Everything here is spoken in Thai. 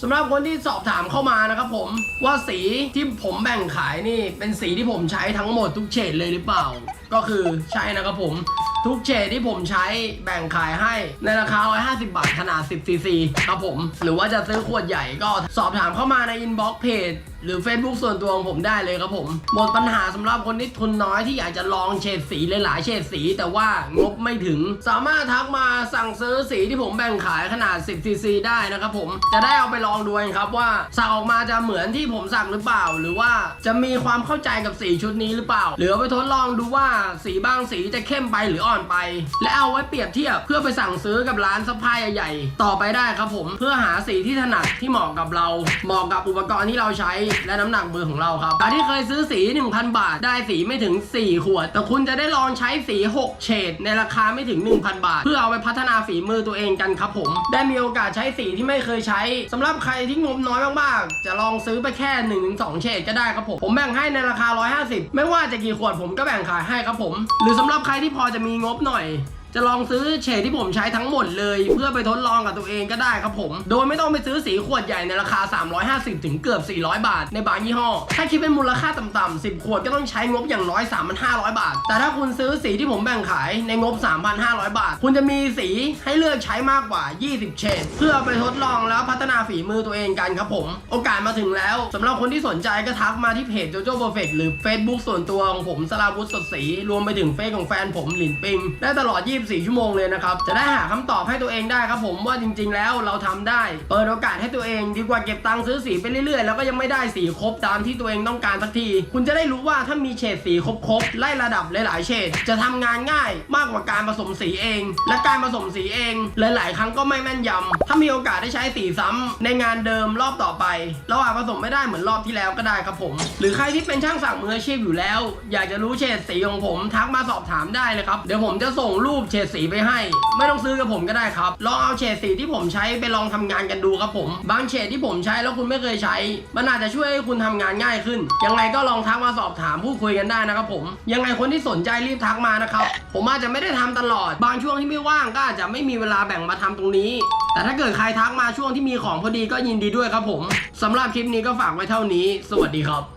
สำหรับคนที่สอบถามเข้ามานะครับผมว่าสีที่ผมแบ่งขายนี่เป็นสีที่ผมใช้ทั้งหมดทุกเฉดเลยหรือเปล่า ก็คือใช่นะครับผม ทุกเฉดที่ผมใช้แบ่งขายให้ในราคา 150 บาท ขนาด 10 ซีซีครับผม หรือว่าจะซื้อขวดใหญ่ก็สอบถามเข้ามาในอินบ็อกซ์เพจหรือ Facebook ส่วนตัวของผมได้เลยครับผม หมดปัญหาสำหรับคนที่ทุนน้อยที่อยากจะลองเฉดสีหลายๆเฉดสี แต่ว่างบไม่ถึง สามารถทักมาสั่งซื้อสีที่ผมแบ่งขายขนาด 10ซีซีได้นะครับผมจะได้เอาไปลองดูกันครับว่าสักออกมาจะเหมือนที่ผมสักหรือเปล่า หรือว่าจะมีความเข้าใจกับสีชุดนี้หรือเปล่า หรือไปทดลองดูว่าสีบางสีจะเข้มไปหรืออ่อนไป และเอาไว้เปรียบเทียบเพื่อไปสั่งซื้อกับร้านซัพพลายใหญ่ๆต่อไปได้ครับผม เพื่อหาสีที่ถนัดที่เหมาะกับเรา เหมาะกับอุปกรณ์ที่เราใช้และน้ำหนักมือของเราครับแต่ที่เคยซื้อสี 1,000 บาท ได้สีไม่ถึง 4 ขวด แต่คุณจะได้ลองใช้สี 6 เฉดในราคาไม่ถึง 1,000 บาท เพื่อเอาไปพัฒนาฝีมือตัวเองกันครับผม ได้มีโอกาสใช้สีที่ไม่เคยใช้สำหรับใครที่งบน้อยมากๆ จะลองซื้อไปแค่ 1-2 เฉดก็ได้ครับผม ผมแบ่งให้ในราคา 150 ไม่ว่าจะกี่ขวดผมก็แบ่งขายให้ครับผม หรือสำหรับใครที่พอจะมีงบหน่อย จะลองซื้อเฉดที่ผมใช้ทั้งหมดเลย เพื่อไปทดลองกับตัวเองก็ได้ครับผม โดยไม่ต้องไปซื้อสีขวดใหญ่ในราคา 350 ถึงเกือบ 400 บาท ในบางยี่ห้อ ถ้าคิดเป็นมูลค่าต่ำๆ10 ขวดก็ต้องใช้งบอย่างน้อย 3,500 บาท แต่ถ้าคุณซื้อสีที่ผมแบ่งขายในงบ 3,500 บาท คุณจะมีสีให้เลือกใช้มากกว่า 20 เฉดเพื่อไปทดลองแล้วพัฒนาฝีมือตัวเองกันครับผม โอกาสมาถึงแล้วสำหรับคนที่สนใจก็ทักมาที่เพจ JoJo Perfect หรือ Facebook ส่วนตัวของผมสลาวุธสดศรีรวมไปถึงเฟซของแฟนผมหลินปิงได้ตลอด24 ชั่วโมงเลยนะครับ จะได้หาคำตอบให้ตัวเองได้ครับผมว่าจริง ๆ แล้วเราทำได้ เปิดโอกาสให้ตัวเองดีกว่าเก็บตังค์ซื้อสีไปเรื่อยๆ แล้วก็ยังไม่ได้สีครบตามที่ตัวเองต้องการสักที คุณจะได้รู้ว่าถ้ามีเฉดสีครบๆไล่ระดับหลายๆเฉดจะทำงานง่ายมากกว่าการผสมสีเอง และการผสมสีเองหลายๆ ครั้งก็ไม่แม่นยำถ้ามีโอกาสได้ใช้สีซ้ำในงานเดิมรอบต่อไปเราอาจผสมไม่ได้เหมือนรอบที่แล้วก็ได้ครับผม หรือใครที่เป็นช่างสักมืออาชีพอยู่แล้ว อยากจะรู้เฉดสีของผมทักมาสอบถามได้เลยครับเดี๋ยวผมจะส่งรูปเฉดสีไปให้ ไม่ต้องซื้อกับผมก็ได้ครับ ลองเอาเฉดสีที่ผมใช้ไปลองทำงานกันดูครับผม บางเฉดที่ผมใช้แล้วคุณไม่เคยใช้ มันอาจจะช่วยให้คุณทำงานง่ายขึ้น ยังไงก็ลองทักมาสอบถามพูดคุยกันได้นะครับผม ยังไงคนที่สนใจรีบทักมานะครับ ผมอาจจะไม่ได้ทำตลอด บางช่วงที่ไม่ว่างก็อาจจะไม่มีเวลาแบ่งมาทำตรงนี้ แต่ถ้าเกิดใครทักมาช่วงที่มีของพอดีก็ยินดีด้วยครับผมสำหรับคลิปนี้ก็ฝากไว้เท่านี้ สวัสดีครับ